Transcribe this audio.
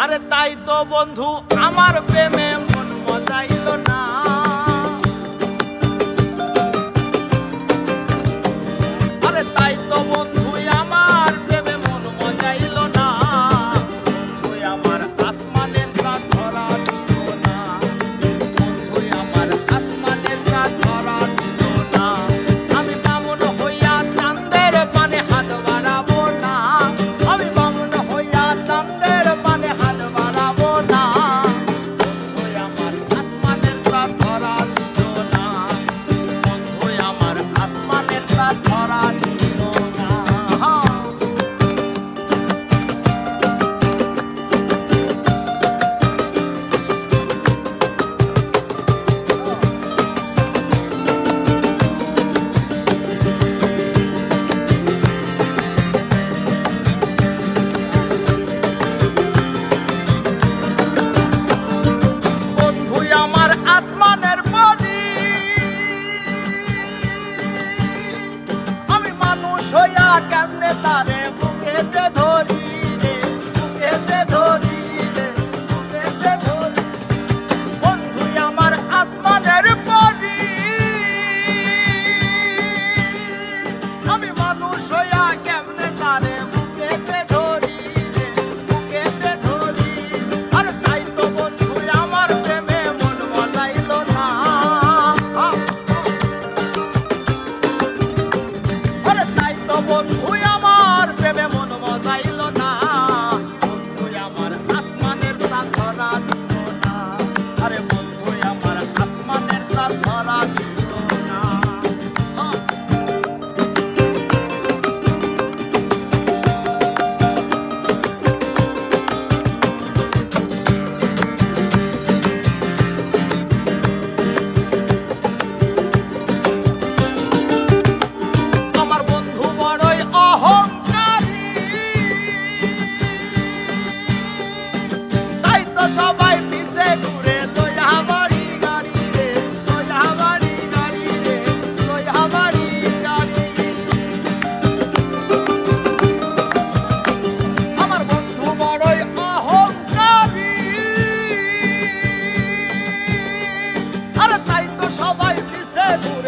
আরে তাই তো বন্ধু আমার প্রেমে মন মজাইলো কান্দে তারে বুকেতে ধরে সবাই পিছে ঘুরে লইয়া গাড়ি রে লইয়া বাড়ি গাড়ি রে আমার বন্ধু বড়ই অহংকারী। আরে তাই সবাই পিছে ঘুরে